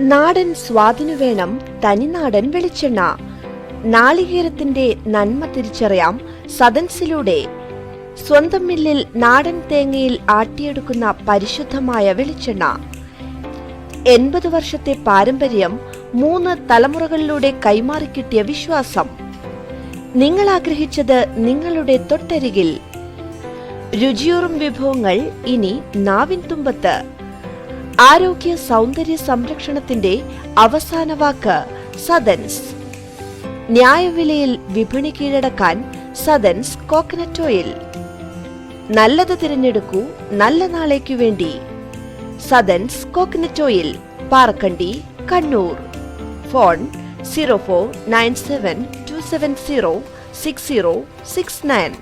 നാടൻ സ്വാദിനു വേണം തനിനാടൻ വെളിച്ചെണ്ണ. നാളികേരത്തിന്റെ നന്മ തിരിച്ചറിയാം സദൻസിലൂടെ. സ്വന്തം മില്ലിൽ നാടൻ തേങ്ങയിൽ ആട്ടിയെടുക്കുന്ന പരിശുദ്ധമായ വെളിച്ചെണ്ണ. എൺപത് വർഷത്തെ പാരമ്പര്യം മൂന്ന് തലമുറകളിലൂടെ കൈമാറിക്കിട്ടിയ വിശ്വാസം. നിങ്ങൾ ആഗ്രഹിച്ചത് നിങ്ങളുടെ തൊട്ടരികിൽ. രുചിയൂറും വിഭവങ്ങൾ ഇനി നാവിൻ തുമ്പത്ത്. ആരോഗ്യ സൗന്ദര്യ സംരക്ഷണത്തിന്റെ അവസാന വാക്ക് സദൻസ്. ന്യായവിലയിൽ വിപണി കീഴടക്കാൻ സദൻസ് കോക്കനട്ട് ഓയിൽ നല്ലത് തിരഞ്ഞെടുക്കൂ നല്ല നാളേക്കു വേണ്ടി. Sadans coconut oil Parakkandi Kannur. Phone zero four nine seven two seven zero six zero six nine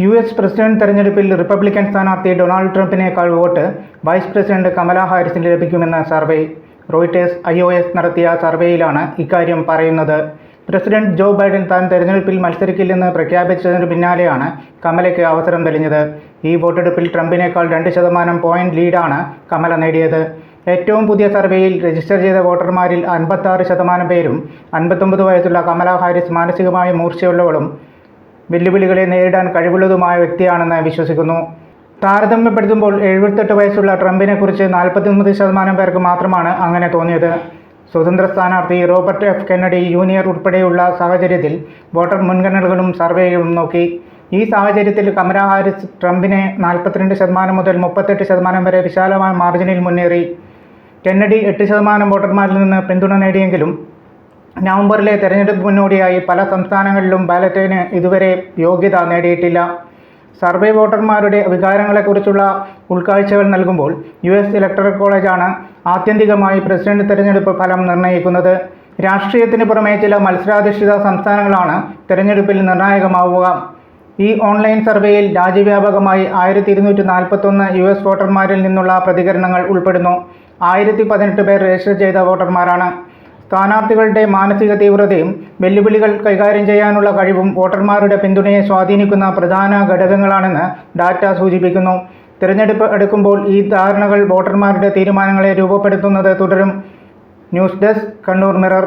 U S president തെരഞ്ഞെടുപ്പിൽ റിപ്പബ്ലിക്കൻ സ്ഥാനാർത്ഥി ഡൊണാൾഡ് ട്രംപിനേക്കാൾ വോട്ട് വൈസ് പ്രസിഡന്റ് കമലാ ഹാരിസിന് ലഭിക്കുമെന്ന survey. Reuters I O S നടത്തിയ സർവേയിലാണ് ഇക്കാര്യം പറയുന്നത്. പ്രസിഡന്റ് ജോ ബൈഡൻ താൻ തെരഞ്ഞെടുപ്പിൽ മത്സരിക്കില്ലെന്ന് പ്രഖ്യാപിച്ചതിന് പിന്നാലെയാണ് കമലയ്ക്ക് അവസരം തെളിഞ്ഞത്. ഈ വോട്ടെടുപ്പിൽ ട്രംപിനേക്കാൾ രണ്ട് ശതമാനം പോയിന്റ് ലീഡാണ് കമല നേടിയത്. ഏറ്റവും പുതിയ സർവേയിൽ രജിസ്റ്റർ ചെയ്ത വോട്ടർമാരിൽ അൻപത്താറ് ശതമാനം പേരും അൻപത്തൊമ്പത് വയസ്സുള്ള കമലാ ഹാരിസ് മാനസികമായി മൂർച്ചയുള്ളവളും വെല്ലുവിളികളെ നേരിടാൻ കഴിവുള്ളതുമായ വ്യക്തിയാണെന്ന് വിശ്വസിക്കുന്നു. താരതമ്യപ്പെടുത്തുമ്പോൾ എഴുപത്തെട്ട് വയസ്സുള്ള ട്രംപിനെക്കുറിച്ച് നാൽപ്പത്തിയൊമ്പത് ശതമാനം പേർക്ക് മാത്രമാണ് അങ്ങനെ തോന്നിയത്. സ്വതന്ത്ര സ്ഥാനാർത്ഥി റോബർട്ട് എഫ് കെന്നഡി ജൂനിയർ ഉൾപ്പെടെയുള്ള സാഹചര്യത്തിൽ വോട്ടർ മുൻഗണനകളും സർവേകളും നോക്കി. ഈ സാഹചര്യത്തിൽ കമല ഹാരിസ് ട്രംപിനെ നാൽപ്പത്തിരണ്ട് ശതമാനം മുതൽ മുപ്പത്തെട്ട് ശതമാനം വരെ വിശാലമായ മാർജിനിൽ മുന്നേറി. കെന്നഡി എട്ട് ശതമാനം വോട്ടർമാരിൽ നിന്ന് പിന്തുണ നേടിയെങ്കിലും നവംബറിലെ തെരഞ്ഞെടുപ്പ് മുന്നോടിയായി പല സംസ്ഥാനങ്ങളിലും ബാലറ്റിന് ഇതുവരെ യോഗ്യത നേടിയിട്ടില്ല. സർവേ വോട്ടർമാരുടെ വികാരങ്ങളെക്കുറിച്ചുള്ള ഉൾക്കാഴ്ചകൾ നൽകുമ്പോൾ യു എസ് ഇലക്ടറൽ കോളേജാണ് ആത്യന്തികമായി പ്രസിഡന്റ് തെരഞ്ഞെടുപ്പ് ഫലം നിർണയിക്കുന്നത് രാഷ്ട്രീയത്തിന് പുറമെ ചില മത്സരാധിഷ്ഠിത സംസ്ഥാനങ്ങളാണ് തെരഞ്ഞെടുപ്പിൽ നിർണായകമാവുക. ഈ ഓൺലൈൻ സർവേയിൽ രാജ്യവ്യാപകമായി ആയിരത്തി ഇരുന്നൂറ്റി നാൽപ്പത്തൊന്ന് യു എസ് വോട്ടർമാരിൽ നിന്നുള്ള പ്രതികരണങ്ങൾ ഉൾപ്പെടുന്നു. ആയിരത്തി പതിനെട്ട് പേർ രജിസ്റ്റർ ചെയ്ത വോട്ടർമാരാണ്. സ്ഥാനാർത്ഥികളുടെ മാനസിക തീവ്രതയും വെല്ലുവിളികൾ കൈകാര്യം ചെയ്യാനുള്ള കഴിവും വോട്ടർമാരുടെ പിന്തുണയെ സ്വാധീനിക്കുന്ന പ്രധാന ഘടകങ്ങളാണെന്ന് ഡാറ്റ സൂചിപ്പിക്കുന്നു. തിരഞ്ഞെടുപ്പ് എടുക്കുമ്പോൾ ഈ ധാരണകൾ വോട്ടർമാരുടെ തീരുമാനങ്ങളെ രൂപപ്പെടുത്തുന്നത് തുടരും. News desk Kannur mirror.